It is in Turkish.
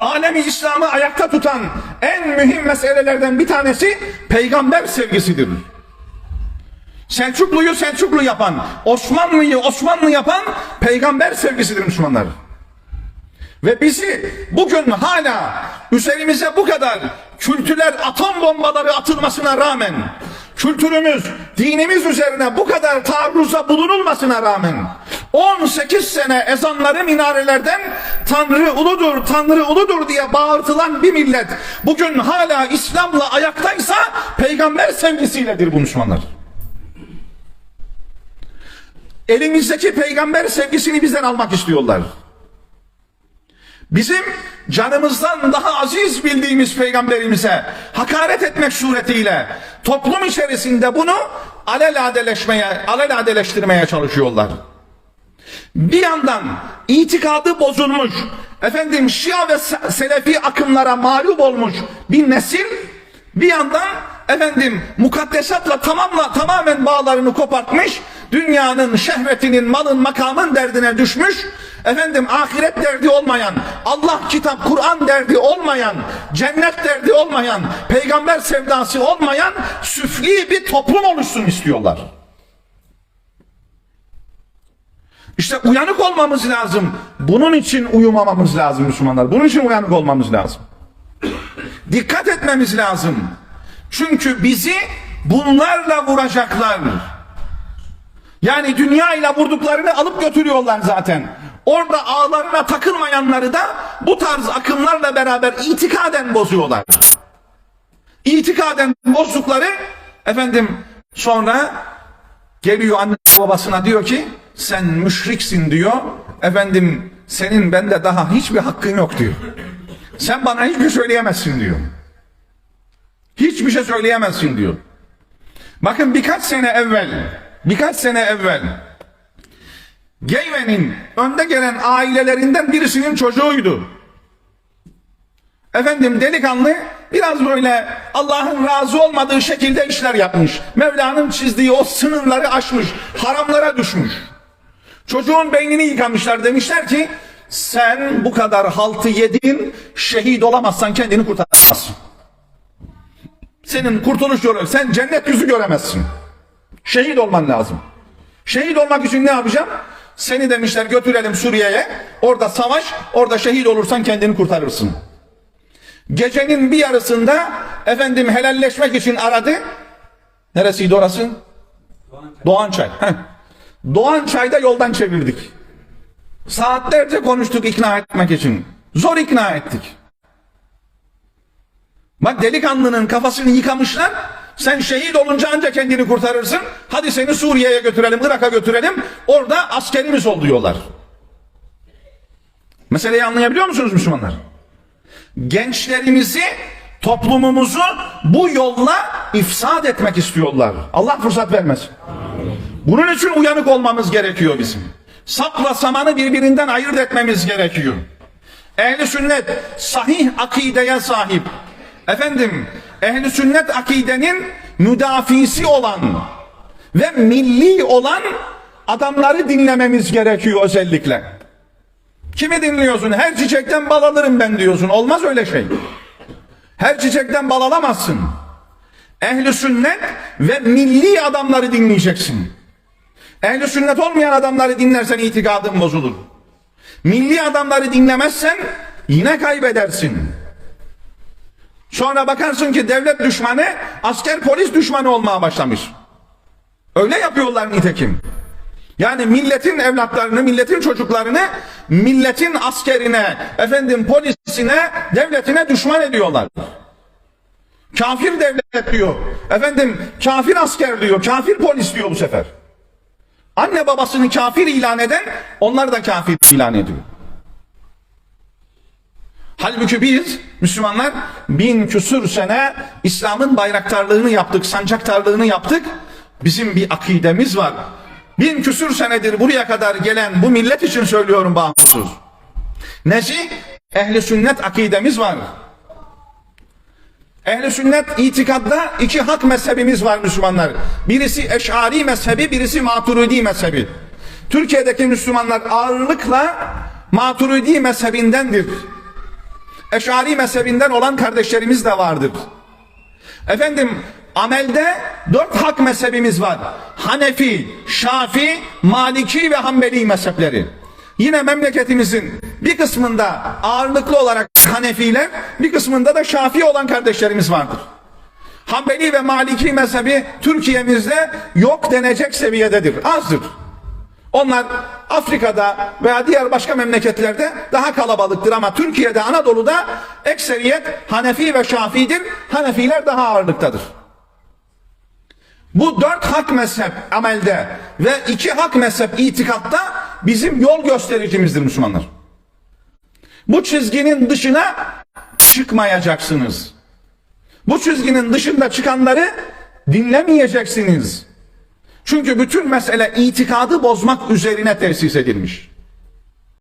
alemi İslam'ı ayakta tutan en mühim meselelerden bir tanesi peygamber sevgisidir. Selçuklu'yu Selçuklu yapan, Osmanlı'yı Osmanlı yapan peygamber sevgisidir Müslümanlar. Ve bizi bugün hala üzerimize bu kadar kültürler atom bombaları atılmasına rağmen kültürümüz, dinimiz üzerine bu kadar taarruza bulunulmasına rağmen 18 sene ezanları minarelerden Tanrı uludur, Tanrı uludur diye bağırtılan bir millet bugün hala İslam'la ayaktaysa peygamber sevgisiyledir bu Müslümanlar. Elimizdeki peygamber sevgisini bizden almak istiyorlar. Bizim canımızdan daha aziz bildiğimiz peygamberimize hakaret etmek suretiyle toplum içerisinde bunu alelade alelade çalışıyorlar. Bir yandan itikadı bozulmuş, efendim Şia ve Se- Selefi akımlara mağlup olmuş bir nesil, bir yandan efendim mukaddesatla tamamla tamamen bağlarını kopartmış, dünyanın, şehvetinin, malın, makamın derdine düşmüş, efendim ahiret derdi olmayan, Allah kitap, Kur'an derdi olmayan, cennet derdi olmayan, peygamber sevdası olmayan süfli bir toplum oluşsun istiyorlar. İşte uyanık olmamız lazım. Bunun için uyumamamız lazım Müslümanlar. Bunun için uyanık olmamız lazım. Dikkat etmemiz lazım. Çünkü bizi bunlarla vuracaklar. Yani dünya ile vurduklarını alıp götürüyorlar zaten. Orada ağlarına takılmayanları da bu tarz akımlarla beraber itikaden bozuyorlar. İtikaden bozdukları efendim sonra geliyor anne babasına diyor ki sen müşriksin diyor. Efendim senin bende daha hiçbir hakkın yok diyor. Sen bana hiçbir şey söyleyemezsin diyor. Hiçbir şey söyleyemezsin diyor. Bakın birkaç sene evvel, birkaç sene evvel Geyve'nin önde gelen ailelerinden birisinin çocuğuydu. Efendim delikanlı biraz böyle Allah'ın razı olmadığı şekilde işler yapmış. Mevla'nın çizdiği o sınırları aşmış. Haramlara düşmüş. Çocuğun beynini yıkamışlar demişler ki sen bu kadar haltı yedin şehit olamazsan kendini kurtaramazsın. Senin kurtuluş yolu sen cennet yüzü göremezsin. Şehit olman lazım. Şehit olmak için ne yapacağım? Seni demişler götürelim Suriye'ye. Orada savaş, orada şehit olursan kendini kurtarırsın. Gecenin bir yarısında efendim helalleşmek için aradı. Neresiydi orası? Doğançay. Heh. Doğançay'da yoldan çevirdik. Saatlerce konuştuk ikna etmek için. Zor ikna ettik. Bak delikanlının kafasını yıkamışlar. Sen şehit olunca ancak kendini kurtarırsın. Hadi seni Suriye'ye götürelim, Irak'a götürelim. Orada askerimiz ol diyorlar. Meseleyi anlayabiliyor musunuz Müslümanlar? Gençlerimizi, toplumumuzu bu yolla ifsad etmek istiyorlar. Allah fırsat vermesin. Bunun için uyanık olmamız gerekiyor bizim. Sapla samanı birbirinden ayırt etmemiz gerekiyor. Ehli sünnet sahih akideye sahip. Efendim, ehli sünnet akidenin müdafisi olan ve milli olan adamları dinlememiz gerekiyor özellikle. Kimi dinliyorsun? Her çiçekten bal alırım ben diyorsun. Olmaz öyle şey. Her çiçekten bal alamazsın. Ehli sünnet ve milli adamları dinleyeceksin. Ehli sünnet olmayan adamları dinlersen itikadın bozulur. Milli adamları dinlemezsen yine kaybedersin. Sonra bakarsın ki devlet düşmanı asker polis düşmanı olmaya başlamış. Öyle yapıyorlar nitekim. Yani milletin evlatlarını, milletin çocuklarını, milletin askerine, efendim polisine, devletine düşman ediyorlar. Kafir devlet diyor. Efendim kafir asker diyor, kafir polis diyor bu sefer. Anne babasını kafir ilan eden onlar da kafir ilan ediyor. Halbuki biz Müslümanlar bin küsür sene İslam'ın bayraktarlığını yaptık, sancaktarlığını yaptık. Bizim bir akidemiz var. Bin küsür senedir buraya kadar gelen bu millet için söylüyorum bağımsız. Neci? Ehli sünnet akidemiz var. Ehli sünnet itikadda iki hak mezhebimiz var Müslümanlar. Birisi Eş'ari mezhebi, birisi Maturidi mezhebi. Türkiye'deki Müslümanlar ağırlıkla Maturidi mezhebindendir. Eşari mezhebinden olan kardeşlerimiz de vardır. Efendim amelde dört hak mezhebimiz var. Hanefi, Şafi, Maliki ve Hanbeli mezhepleri. Yine memleketimizin bir kısmında ağırlıklı olarak Hanefiler, bir kısmında da Şafii olan kardeşlerimiz vardır. Hanbeli ve Maliki mezhebi Türkiye'mizde yok denecek seviyededir, azdır. Onlar Afrika'da veya diğer başka memleketlerde daha kalabalıktır ama Türkiye'de, Anadolu'da ekseriyet Hanefi ve Şafii'dir. Hanefiler daha ağırlıktadır. Bu dört hak mezhep amelde ve iki hak mezhep itikatta bizim yol göstericimizdir Müslümanlar. Bu çizginin dışına çıkmayacaksınız. Bu çizginin dışında çıkanları dinlemeyeceksiniz. Çünkü bütün mesele itikadı bozmak üzerine tesis edilmiş.